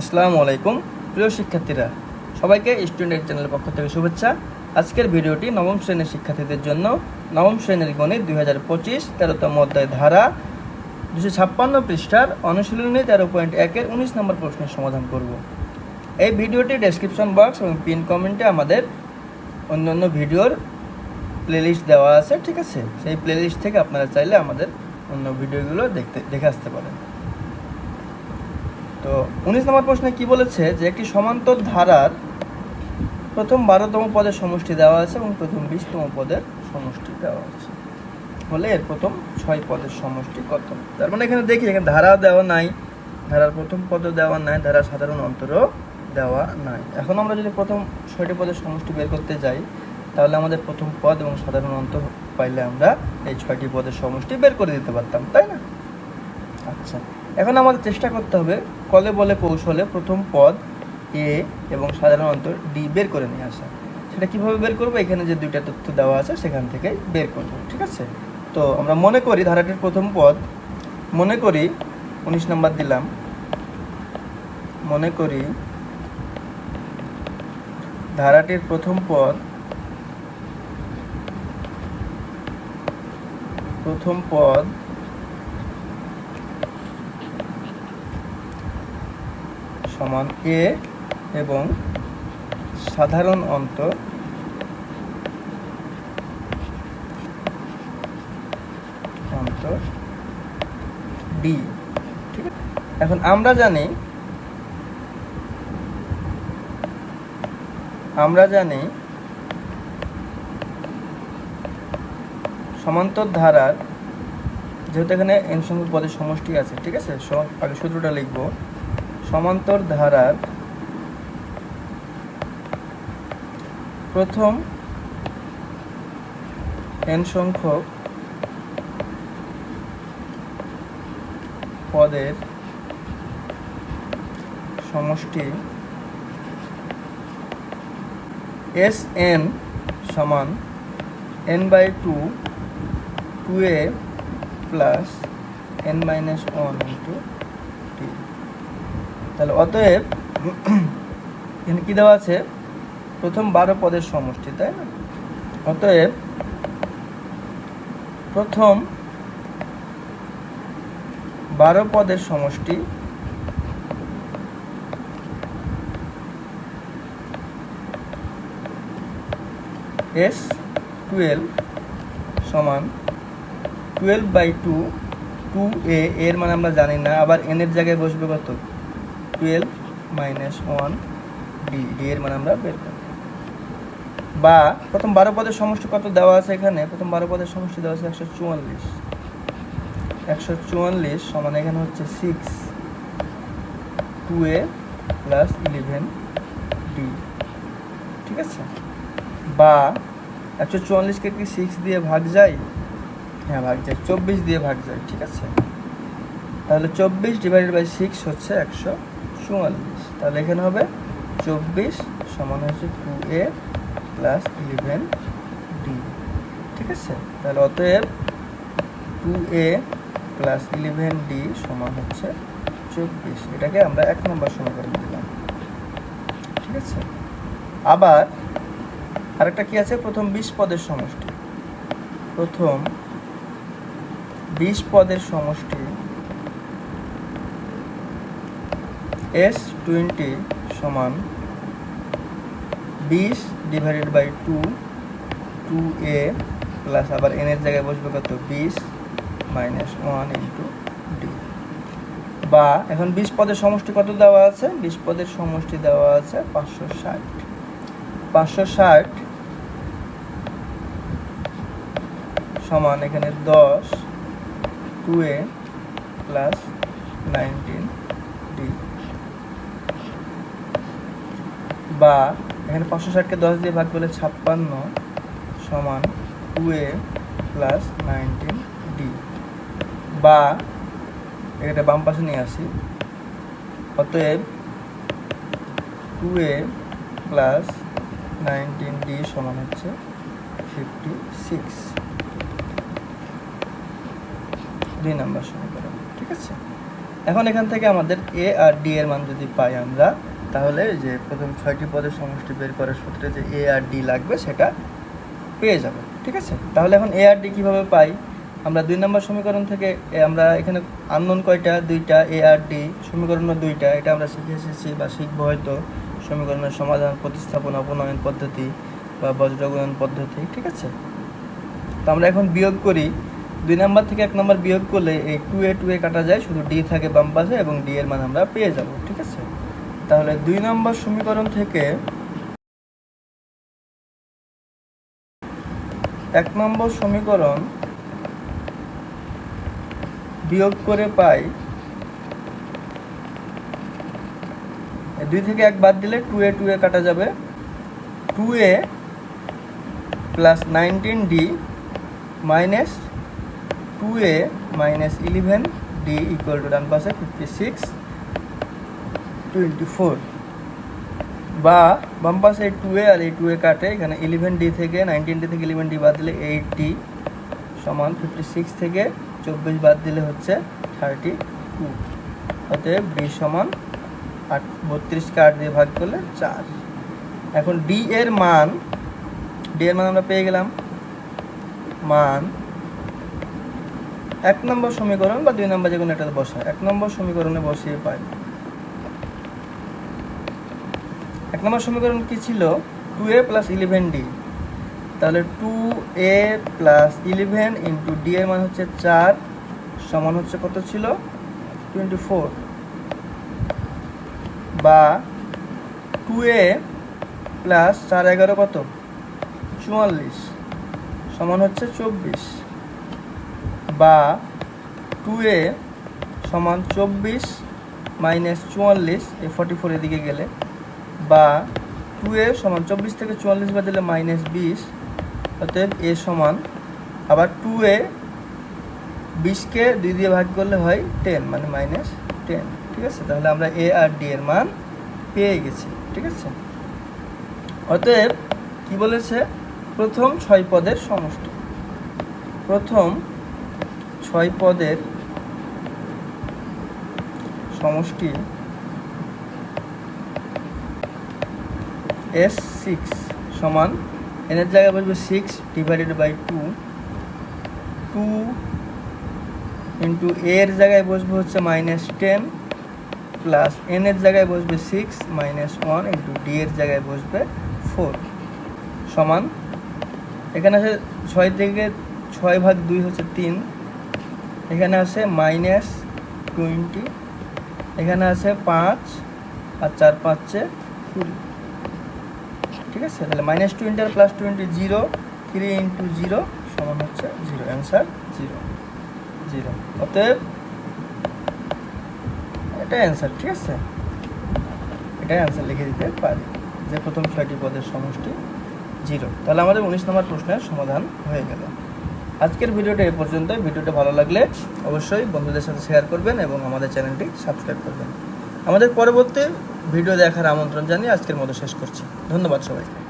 আসসালামু আলাইকুম। প্রিয় শিক্ষার্থীরা, সবাইকে স্টুডেন্ট চ্যানেলের পক্ষ থেকে শুভেচ্ছা। আজকের ভিডিওটি নবম শ্রেণির শিক্ষার্থীদের জন্য নবম শ্রেণির গণিত দুই হাজার পঁচিশ তেরোতম অধ্যায় ধারা দুশো ছাপ্পান্ন পৃষ্ঠার অনুশীলনী তেরো পয়েন্ট একের উনিশ নম্বর প্রশ্নের সমাধান করব। এই ভিডিওটি ডেসক্রিপশন বক্স এবং পিন কমেন্টে আমাদের অন্যান্য ভিডিওর প্লেলিস্ট দেওয়া আছে, ঠিক আছে? সেই প্লেলিস্ট থেকে আপনারা চাইলে আমাদের অন্য ভিডিওগুলো দেখতে, দেখে আসতে পারেন। তো উনিশ নম্বর প্রশ্নে কি বলেছে যে একটি সমান্তর ধারার প্রথম বারোতম পদের সমষ্টি দেওয়া আছে এবং প্রথম বিশতম পদের সমষ্টি দেওয়া আছে বলে এর প্রথম ছয় পদের সমষ্টি কত? তার মানে এখানে দেখি, এখানে ধারা দেওয়া নাই, ধারার প্রথম পদও দেওয়া নাই, ধারার সাধারণ অন্তরও দেওয়া নাই। এখন আমরা যদি প্রথম ছয়টি পদের সমষ্টি বের করতে যাই, তাহলে আমাদের প্রথম পদ এবং সাধারণ অন্তর পাইলে আমরা এই ছয়টি পদের সমষ্টি বের করে দিতে পারতাম, তাই না? আচ্ছা এখন আমাদের চেষ্টা করতে হবে কলে বলে কৌশলে প্রথম পদ এ এবং সাধারণ অন্তর ডি বের করে নিয়ে আসা। সেটা কীভাবে বের করব? এখানে যে দুইটা তথ্য দেওয়া আছে, সেখান থেকে বের করব, ঠিক আছে? তো আমরা মনে করি, ধারাটির প্রথম পদ, মনে করি, উনিশ নম্বর দিলাম, মনে করি ধারাটির প্রথম পদ প্রথম পদ সমান এ এবং সাধারণ অন্তর অন্তর ডি ঠিক এখন আমরা জানি আমরা জানি সমান্তর ধারার, যেহেতু এখানে এন সংখ্যক পদের সমষ্টি আছে, ঠিক আছে? আগে সূত্রটা লিখব। সমান্তর ধারার প্রথম এন সংখ্যক পদের সমষ্টি এস এন সমান N by two two A plus N minus one into T তাহলে অতএব এখানে কী দেওয়া আছে? প্রথম বারো পদের সমষ্টি, তাই না? অতএব প্রথম বারো পদের সমষ্টি এস টুয়েলভ সমান twelve by two two A, এর মানে আমরা জানি না, আবার এনের জায়গায় বসবে কত? Twelve minus one D D এর মানে আমরা বের করব। বা প্রথম বারো পদের সমষ্টি কত দেওয়া আছে এখানে? প্রথম বারো পদের সমষ্টি দেওয়া আছে একশো চুয়াল্লিশ। একশো চুয়াল্লিশ সমান এখানে হচ্ছে six two A plus eleven D ঠিক আছে? বা একশো চুয়াল্লিশকে কি সিক্স দিয়ে ভাগ যায়? হ্যাঁ ভাগ যায়। চব্বিশ দিয়ে ভাগ যায়। ঠিক আছে? তাহলে চব্বিশ ডিভাইডেড বাই সিক্স হচ্ছে একশো চুয়াল্লিশ। তাহলে এখানে হবে চব্বিশ সমান হচ্ছে two A plus eleven D ঠিক আছে? তাহলে অতএব two A plus eleven D সমান হচ্ছে চব্বিশ। এটাকে আমরা এক নম্বর সমীকরণ দিলাম। ঠিক আছে? আবার আরেকটা কি আছে? প্রথম বিশ পদের সমষ্টি। প্রথম বিশ পদের সমষ্টি এস টোয়েন্টি সমান বিশ divided by two two A plus আবার এন এর জায়গায় বসবে কত? বিশ মাইনাস ওয়ান ইন্টু ডি বা এখন বিশ পদের সমষ্টি কত দেওয়া আছে? বিশ পদের সমষ্টি দেওয়া আছে পাঁচশো ষাট। পাঁচশো ষাট সমান এখানে দশ two A plus nineteen D বা এখানে পাঁচশো ষাটকে দশ দিয়ে ভাগ করলে ছাপ্পান্ন সমান two A plus nineteen D বা এটা বাম পাশে নিয়ে আসি। অতএব two A plus nineteen D সমান হচ্ছে ফিফটি সিক্স দুই নাম্বার সমীকরণ, ঠিক আছে? এখন এখান থেকে আমাদের এ আর ডি এর মান যদি পাই আমরা তাহলে যে প্রথম ছয়টি পদের সমষ্টি বের করার সূত্রে যে এ আর ডি লাগবে, সেটা পেয়ে যাব, ঠিক আছে? তাহলে এখন এ আর ডি কীভাবে পাই? আমরা দুই নম্বর সমীকরণ থেকে আমরা এখানে আননোন কয়টা? দুইটা এ আর ডি সমীকরণ দুইটা। এটা আমরা শিখে এসেছি বা শিখব হয়তো সমীকরণের সমাধান, প্রতিস্থাপন, অপনয়ন পদ্ধতি বা বজ্রগুণন পদ্ধতি, ঠিক আছে? তো আমরা এখন বিয়োগ করি। দুই নাম্বার থেকে এক নম্বর বিয়োগ করলে এই টু এ টু এ কাটা যায়, শুধু ডি থাকে বাম পাশে এবং ডি এর মান আমরা পেয়ে যাব, ঠিক আছে? তাহলে দুই নম্বর সমীকরণ থেকে এক নম্বর সমীকরণ বিয়োগ করে পাই দুই থেকে এক বাদ দিলে টু এ টু এ কাটা যাবে। Two A plus nineteen D minus two A minus eleven D equal to ডান পাশে ফিফটি সিক্স টোয়েন্টি ফোর বা বাম এই টু এ আর এই টু এ কাটে। এখানে ইলেভেন ডি থেকে নাইনটিন ডি থেকে ইলেভেন ডি বাদ দিলে এইট ডি সমান ফিফটি সিক্স থেকে চব্বিশ বাদ দিলে হচ্ছে থার্টি টু অতএব ডি সমান আট বত্রিশকে আট দিয়ে ভাগ করলে চার। এখন ডি এর মান ডি এর মান আমরা পেয়ে গেলাম। মান এক নম্বর সমীকরণ বা দুই নম্বর যে কোনো একটা বসায়। এক নম্বর সমীকরণে বসিয়ে পাই। এক নম্বর সমীকরণ কি ছিল? Two A plus eleven D তাহলে two A plus eleven into D এর মান হচ্ছে চার, সমান হচ্ছে কত ছিল? টোয়েন্টি ফোর বা টু এ প্লাস চার এগারো কত? চুয়াল্লিশ। সমান হচ্ছে চব্বিশ। বা টু এ সমান চব্বিশ মাইনাস চুয়াল্লিশ, এ ফর্টি ফোর এদিকে গেলে। বা টু এ সমান চব্বিশ থেকে চুয়াল্লিশ বাদ দিলে মাইনাস বিশ, অতএব এ সমান। আবার টু এ বিশকে দুই দিয়ে ভাগ করলে হয় টেন মানে মাইনাস টেন, ঠিক আছে? তাহলে আমরা এ আর ডি এর মান পেয়ে গেছি, ঠিক আছে? অতএব কি বলেছে? প্রথম ছয় পদের সমষ্টি। প্রথম ছয় পদের সমষ্টি এস সিক্স সমান এনের জায়গায় বসবে six divided by two two into এর জায়গায় বসবে হচ্ছে মাইনাস টেন প্লাস এনের জায়গায় বসবে six minus one into D এর জায়গায় বসবে ফোর সমান এখানে আছে ছয় থেকে ছয় ভাগ দুই হচ্ছে তিন। এখানে আছে মাইনাস টোয়েন্টি এখানে আছে পাঁচ আর চার পাঁচে কুড়ি। ঠিক আছে? তাহলে minus two inter plus twenty zero three into zero সমান হচ্ছে জিরো অ্যান্সার জিরো জিরো অতএব এটা অ্যান্সার ঠিক আছে? এটা অ্যান্সার লিখে দিতে পারি, যে প্রথম ছয়টি পদের সমষ্টি জিরো তাহলে আমাদের উনিশ নম্বর প্রশ্নের সমাধান হয়ে গেল। আজকের ভিডিওটা এ পর্যন্তই। ভিডিওটা ভালো লাগলে অবশ্যই বন্ধুদের সাথে শেয়ার করবেন এবং আমাদের চ্যানেলটি সাবস্ক্রাইব করবেন। আমাদের পরবর্তী ভিডিও দেখার আমন্ত্রণ জানিয়ে আজকের মতো শেষ করছি। ধন্যবাদ সবাইকে।